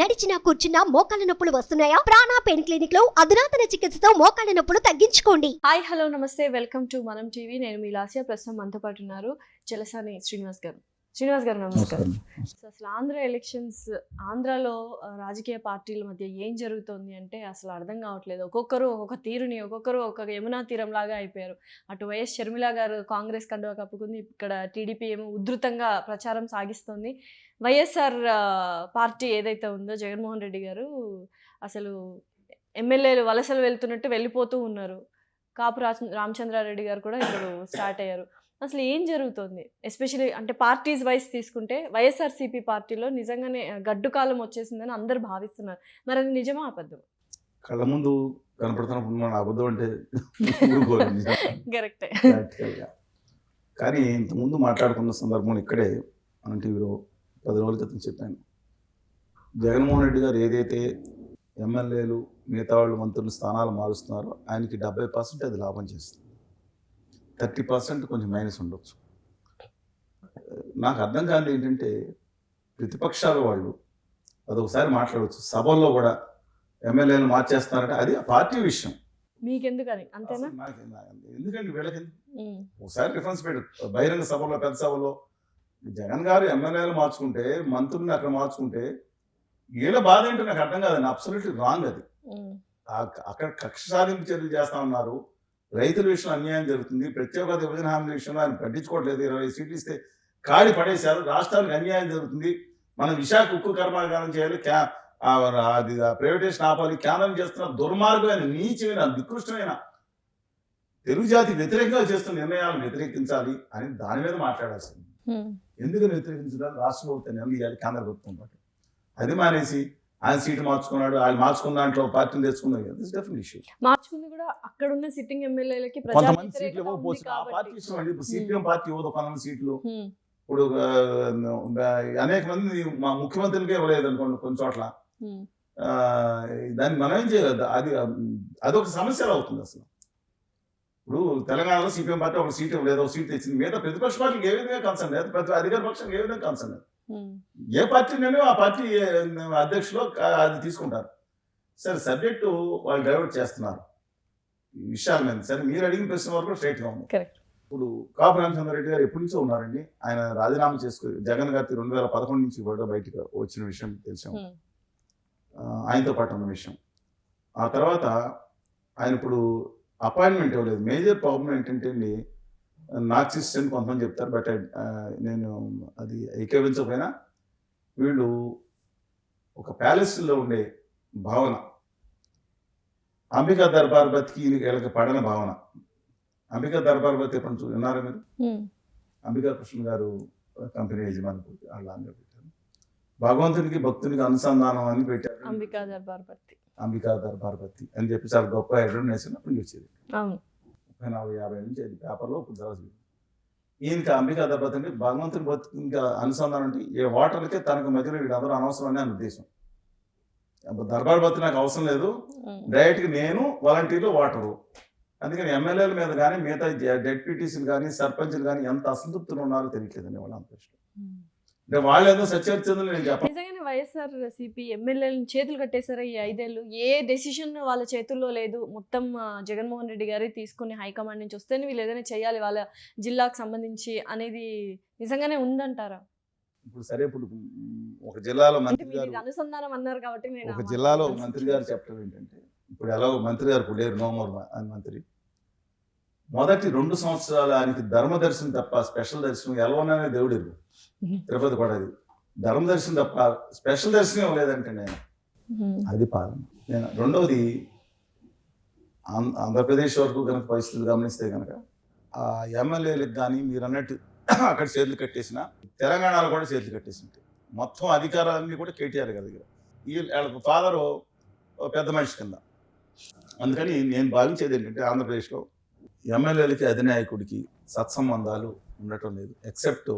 నడిచినా కూర్చున్నా మోకాళ్ళ నొప్పులు వస్తున్నాయా? ప్రాణా పెయిన్ క్లినిక్లో అధునాతన చికిత్సతో మోకాళ్ళ నొప్పులు తగ్గించుకోండి. హాయ్ హలో నమస్తే. Welcome to Manam TV. నేను మీ లాసియా ప్రస్తుతం మనతో పాటు ఉన్నారు జలసాని శ్రీనివాస్ గారు. శ్రీనివాస్ గారు నమస్కారం. సో అసలు ఆంధ్ర ఎలక్షన్స్ ఆంధ్రాలో రాజకీయ పార్టీల మధ్య ఏం జరుగుతోంది అంటే అసలు అర్థం కావట్లేదు. ఒక్కొక్కరు ఒక్కొక్క తీరుని ఒక్కొక్కరు ఒక్కొక్క యమునా తీరం లాగా అయిపోయారు. అటు వైఎస్ షర్మిల గారు కాంగ్రెస్ కండువా కప్పుకుంది ఇక్కడ టీడీపీ ఏమో ఉధృతంగా ప్రచారం సాగిస్తోంది. వైఎస్ఆర్ పార్టీ ఏదైతే ఉందో జగన్మోహన్ రెడ్డి గారు అసలు ఎమ్మెల్యేలు వలసలు వెళ్తున్నట్టు వెళ్ళిపోతూ ఉన్నారు. కాపు రామచంద్రారెడ్డి గారు కూడా ఇప్పుడు స్టార్ట్ అయ్యారు. అసలు ఏం జరుగుతుంది? ఎస్పెషలీ అంటే పార్టీస్ వైస్ తీసుకుంటే వైఎస్ఆర్సీపీ పార్టీలో నిజంగానే గడ్డు కాలం వచ్చేసిందని అందరు భావిస్తున్నారు. మరి అది నిజమా అబద్ధం కళ్ళ ముందు కనపడుతున్నప్పుడు మన అబద్ధం అంటే. కరెక్టే. కానీ ఇంతకుముందు మాట్లాడుకున్న సందర్భంలో ఇక్కడే మన టీవీలో పది రోజుల క్రితం చెప్పాను. జగన్మోహన్ రెడ్డి గారు ఏదైతే ఎమ్మెల్యేలు మిగతా వాళ్ళు మంత్రులు స్థానాలు మారుస్తున్నారో ఆయనకి డెబ్బై పర్సెంట్ అది లాభం చేస్తుంది. థర్టీ పర్సెంట్ కొంచెం మైనస్ ఉండొచ్చు. నాకు అర్థం కాదు ఏంటంటే ప్రతిపక్షాల వాళ్ళు అదొకసారి మాట్లాడవచ్చు సభల్లో కూడా ఎమ్మెల్యేలు మార్చేస్తున్నారంటే. అది ఆ పార్టీ విషయం. మీకెందుకని? అంతేనా? ఎందుకండి వీళ్ళకి ఒకసారి రిఫరెన్స్ పెట్టు. బహిరంగ సభలో పెద్ద సభలో జగన్ గారు ఎమ్మెల్యేలు మార్చుకుంటే మంత్రుల్ని అక్కడ మార్చుకుంటే వీళ్ళ బాధ ఏంటో నాకు అర్థం కాదండి అబ్సల్యూట్లీ రాంగ్ అది. అక్కడ కక్ష సాధింపు చర్యలు చేస్తా ఉన్నారు. రైతుల విషయంలో అన్యాయం జరుగుతుంది. ప్రత్యేక విభజన హామీల విషయంలో ఆయన పట్టించుకోవట్లేదు. ఇరవై సీట్లు ఇస్తే కాడి పడేశారు. రాష్ట్రానికి అన్యాయం జరుగుతుంది. మనం విశాఖ ఉక్కు కర్మాగారం చేయాలి. క్యా అది ప్రైవేటేషన్ ఆపాలి. కేంద్రం చేస్తున్న దుర్మార్గమైన నీచమైన నికృష్టమైన తెలుగు జాతి వ్యతిరేకంగా చేస్తున్న నిర్ణయాలను వ్యతిరేకించాలి అని దాని మీద మాట్లాడాల్సింది. ఉమ్, ఎందుకు వ్యతిరేకించడానికి రాష్ట్ర ప్రభుత్వం నిర్ణయం ఇవ్వాలి కేంద్ర ప్రభుత్వం పాటు అది మానేసి ఆయన సీటు మార్చుకున్నాడు ఆయన మార్చుకున్న దాంట్లో పార్టీలు తెచ్చుకున్నారు దిస్ డెఫినెట్ ఇష్యూ మార్చుకుంది కూడా అక్కడ ఉన్న సిట్టింగ్ ఎమ్మెల్యేలకి ప్రజా కొంతమంది సీట్లు ఇవ్వకపోవచ్చు ఆ పార్టీ కాబట్టి. ఇష్టం అండి. ఇప్పుడు సిపిఎం పార్టీ ఇవ్వదు కొంతమంది సీట్లు. ఉమ్, ఇప్పుడు అనేక మంది మా ముఖ్యమంత్రులకే ఇవ్వలేదు అనుకోండి కొన్ని చోట్ల. దాన్ని మనం ఏం చేయలేదు అది అదొక సమస్య అవుతుంది అసలు. ఇప్పుడు తెలంగాణలో సిపిఎం పార్టీ ఒక సీట్ ఇవ్వలేదు ఒక సీట్ తెచ్చింది. మిగతా ప్రతిపక్ష పార్టీకి ఏ విధంగా కన్సర్న్ లేదు. ప్రతి అధికార పక్షానికి ఏ విధంగా కన్సర్న్ లేదు. ఏ పార్టీ నేను ఆ పార్టీ అధ్యక్షులు అది తీసుకుంటారు. సరే సబ్జెక్టు వాళ్ళు డైవర్ట్ చేస్తున్నారు. ఈ విషయాల మీద సరే మీరు అడిగిన ప్రశ్న వరకు స్ట్రైట్గా ఉంది. ఇప్పుడు కాపు రామచంద్రారెడ్డి గారు ఎప్పటి నుంచో ఉన్నారండి. ఆయన రాజీనామా చేసుకుని జగన్ గారి రెండు వేల పదకొండు నుంచి కూడా బయటకు వచ్చిన విషయం తెలిసాం. ఆయనతో పాటు ఉన్న విషయం. ఆ తర్వాత ఆయన ఇప్పుడు అపాయింట్మెంట్ ఇవ్వలేదు. మేజర్ ప్రాబ్లం ఏంటంటే నాకు సిస్టమ్ కొంతమంది చెప్తారు బట్ నేను అది ఏకీవించకపోయినా వీళ్ళు ఒక ప్యాలెస్లో ఉండే భావన. అంబికా దర్బార్ బతికి వీళ్ళకి పడని భావన. అంబికా దర్బార్ బతి ఎప్పుడు చూ- విన్నారా మీరు? అంబికా కృష్ణ గారు కంపెనీ యజమాని వాళ్ళ ఆమె పెట్టారు భగవంతునికి భక్తునికి అనుసంధానం అని పెట్టారు. అంబికా దర్బార్ భర్తీ అంబికా దర్బార్ బత్తి అని చెప్పి చాలా గొప్ప అప్పటి నుంచి వచ్చేది అవును. ముప్పై నలభై యాభై నుంచి అది పేపర్లో ఇప్పుడు తర్వాత ఈయనకి అంబికా అంటే భగవంతుని భక్తి ఇంకా అనుసంధానం అంటే ఏ వాటర్కే తనకు మధ్యలో వీళ్ళందరూ అనవసరం అని ఆయన ఉద్దేశం దర్బార్ బత్తి నాకు అవసరం లేదు. డైరెక్ట్గా నేను వాలంటీర్లు వాటరు అందుకని ఎమ్మెల్యేల మీద కానీ మిగతా డెప్యూటీసీలు కానీ సర్పంచ్లు కానీ ఎంత అసంతృప్తులు ఉన్నారో తెలియట్లేదండి వాళ్ళ అంతరిష్టం. అంటే వాళ్ళు ఏదో సత్యర్థులు నేను చెప్పను నిజంగానే వైఎస్ఆర్ సిపి ఎమ్మెల్యేలను చేతులు కట్టేశారా ఈ ఐదేళ్ళు? ఏ డెసిషన్ వాళ్ళ చేతుల్లో లేదు? మొత్తం జగన్మోహన్ రెడ్డి గారి తీసుకుని హైకమాండ్ నుంచి వస్తేనే వీళ్ళు ఏదైనా చేయాలి వాళ్ళ జిల్లాకు సంబంధించి అనేది నిజంగానే ఉందంటారా? ఇప్పుడు సరే ఇప్పుడు ఒక జిల్లాలో మంత్రి గారు అనుసంధానం అన్నారు కాబట్టి నేను ఒక జిల్లాలో. మంత్రి గారు చెప్పడం ఏంటంటే ఇప్పుడు ఎలా మంత్రి గారు ఇప్పుడు లేరు నోమోర్ మంత్రి. మొదటి రెండు సంవత్సరాలు ఆయనకి ధర్మ దర్శనం తప్ప స్పెషల్ దర్శనం ఎలవననే దేవుడు ఎరుగు. తిరుపతి కూడా అది. ధర్మ దర్శనం తప్ప స్పెషల్ దర్శనం ఇవ్వలేదంటే నేను. అది పాలన నేను రెండవది ఆంధ్రప్రదేశ్ వరకు కనుక పరిస్థితులు గమనిస్తే కనుక ఆ ఎమ్మెల్యేలకు కానీ మీరు అన్నట్టు అక్కడ చేతులు కట్టేసిన తెలంగాణలో కూడా చేతులు కట్టేసింటాయి మొత్తం అధికారాలన్నీ కూడా కేటీఆర్ గారి దగ్గర. ఈ వాళ్ళ ఫాదరు పెద్ద మనిషి కింద. అందుకని నేను భావించేది ఏంటంటే ఆంధ్రప్రదేశ్లో ఎమ్మెల్యేలకి అధినాయకుడికి సత్సంబంధాలు ఉండటం లేదు. ఎక్సెప్ట్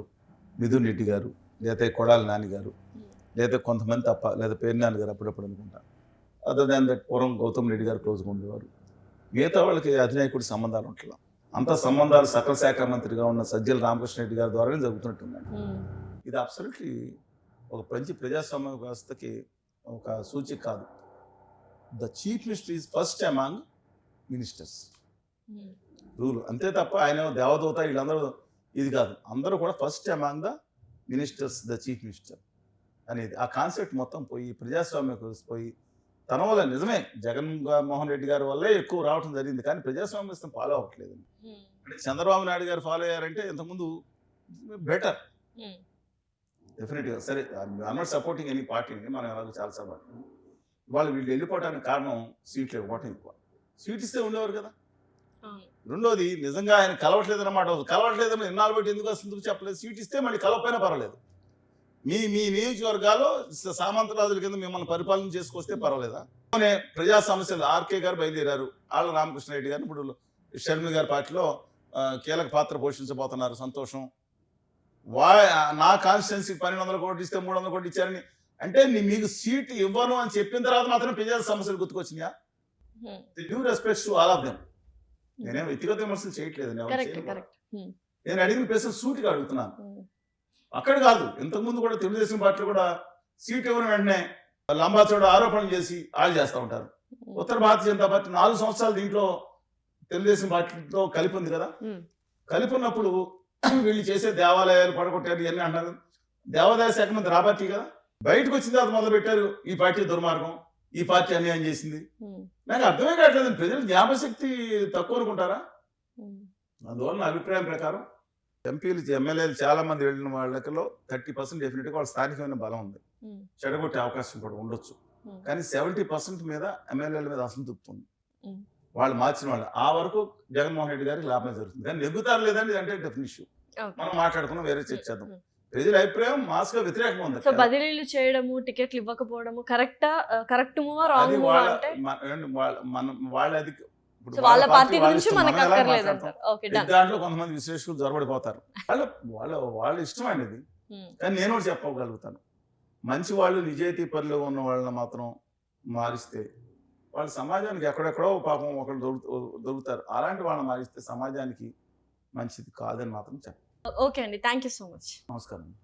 మిథున్ రెడ్డి గారు లేకపోతే కొడాలి నాని గారు లేదా కొంతమంది తప్ప లేదా పేర్నాని గారు అప్పుడప్పుడు అనుకుంటా. అదర్ దాన్ దట్ పూర్వం గౌతమ్ రెడ్డి గారు క్లోజ్గా ఉండేవారు. మిగతా వాళ్ళకి అధినాయకుడి సంబంధాలు ఉంటలా అంత సంబంధాలు సకల శాఖ మంత్రిగా ఉన్న సజ్జల రామకృష్ణ రెడ్డి గారి ద్వారానే జరుగుతున్నట్టుందండి ఉమ్, ఇది అబ్సల్యూట్లీ ఒక మంచి ప్రజాస్వామ్య వ్యవస్థకి ఒక సూచిక కాదు. The chief minister is first among ministers rule. అంతే తప్ప ఆయన దేవదూత వీళ్ళందరూ ఇది కాదు. అందరూ కూడా first among the ministers the chief minister అనేది. ఆ కాన్సెప్ట్ మొత్తం పోయి ప్రజాస్వామ్యం పోయి తన వల్ల నిజమే. జగన్ మోహన్ రెడ్డి గారి వల్లే ఎక్కువ రావడం జరిగింది. కానీ ప్రజాస్వామ్య ఫాలో అవ్వట్లేదు అంటే చంద్రబాబు నాయుడు గారు ఫాలో అయ్యారంటే ఇంతకుముందు బెటర్. డెఫినెట్గా. సరే ఐఎమ్ నాట్ సపోర్టింగ్ ఎనీ పార్టీని మనం ఎలాగో చాలా సపోర్ట్ వాళ్ళు వీళ్ళు వెళ్ళిపోవడానికి కారణం సీట్లు ఇవ్వటం ఎక్కువ. సీట్ ఇస్తే ఉండేవారు కదా. రెండోది నిజంగా ఆయన కలవట్లేదు అన్నమాట కలవట్లేదని ఎన్నాళ్ళు బట్టి ఎందుకు వస్తుంది చెప్పలేదు. సీట్ ఇస్తే మళ్ళీ కలవపోయినా పర్వాలేదు. మీ మీ నియోజకవర్గాల్లో సామంతరాజుల కింద మిమ్మల్ని పరిపాలన చేసుకొస్తే పర్వాలేదా? ప్రజా సమస్యలు ఆర్కే గారు బయలుదేరారు. ఆళ్ళ రామకృష్ణారెడ్డి గారు ఇప్పుడు షర్మి గారి పార్టీలో కీలక పాత్ర పోషించబోతున్నారు. సంతోషం. వా నా కాన్స్టిట్యున్సీ పన్నెండు వందల కోట్లు ఇస్తే మూడు వందల కోట్లు ఇచ్చారని. అంటే మీకు సీట్ ఇవ్వను అని చెప్పిన తర్వాత మాత్రం ప్రజా సమస్యలు గుర్తుకొచ్చినాయా? Due respects to all of them నేనేం వ్యక్తిగత విమర్శలు చేయట్లేదు నేను నేను అడిగిన ప్రశ్న సూటిగా అడుగుతున్నాను. అక్కడ కాదు ఇంతకుముందు కూడా తెలుగుదేశం పార్టీలో కూడా సీట్ ఇవ్వని వెంటనే లంబాచోడ ఆరోపణలు చేసి వాళ్ళు చేస్తూ ఉంటారు. ఉత్తర భారతీయ జనతా పార్టీ నాలుగు సంవత్సరాలు దీంట్లో తెలుగుదేశం పార్టీతో కలిపి ఉంది కదా. Hmm. కలిపి ఉన్నప్పుడు వీళ్ళు చేసే దేవాలయాలు పడగొట్టారు ఇవన్నీ అంటారు దేవాదాయ శాఖ ఆ పార్టీ కదా. బయటకు వచ్చిన తర్వాత మొదలు పెట్టారు ఈ పార్టీ దుర్మార్గం. ఈ పార్టీ అన్యాయం చేసింది. నాకు అర్థమే కావట్లేదు. ప్రజలు జ్ఞాపశక్తి తక్కువ అనుకుంటారా? అందువల్ల నా అభిప్రాయం ప్రకారం ఎంపీలు ఎమ్మెల్యేలు చాలా మంది వెళ్ళిన వాళ్ళలో థర్టీ పర్సెంట్ డెఫినెట్గా వాళ్ళ స్థానికమైన బలం ఉంది. చెడగొట్టే అవకాశం కూడా ఉండొచ్చు. కానీ సెవెంటీ పర్సెంట్ మీద ఎమ్మెల్యేల మీద అసంతృప్తి ఉంది. వాళ్ళు మార్చిన వాళ్ళు ఆ వరకు జగన్మోహన్ రెడ్డి గారికి లాభం జరుగుతుంది. కానీ నెగ్గుతారు లేదని అంటే డెఫినెట్ ఇష్యూ. మనం మాట్లాడుకున్నాం వేరే చర్చ చేద్దాం. ప్రజల అభిప్రాయం మాస్గా వ్యతిరేకంగా ఉంది సో బదిలీలు చేయడము టికెట్లు ఇవ్వకపోవడము కరెక్టా కరెక్ట్ మూవా రాంగ్ మూవా అంటే? మన- వాళ్ళ- అది వాళ్ళ పార్టీ గురించి మనకు అక్కర్లేదు దాంట్లో కొంతమంది విశ్లేషకులు జొరబడిపోతారు. వాళ్ళ వాళ్ళ వాళ్ళ ఇష్టం అనేది కానీ నేను కూడా చెప్పగలుగుతాను. మంచి వాళ్ళు నిజాయితీ పనులు ఉన్న వాళ్ళని మాత్రం మారిస్తే వాళ్ళు సమాజానికి ఎక్కడెక్కడో పాపం ఒకళ్ళు దొరుకు దొరుకుతారు. అలాంటి వాళ్ళని మారిస్తే సమాజానికి మంచిది కాదని మాత్రం చెప్ప ఓకే అండి థ్యాంక్ యూ సో మచ్. నమస్కారం.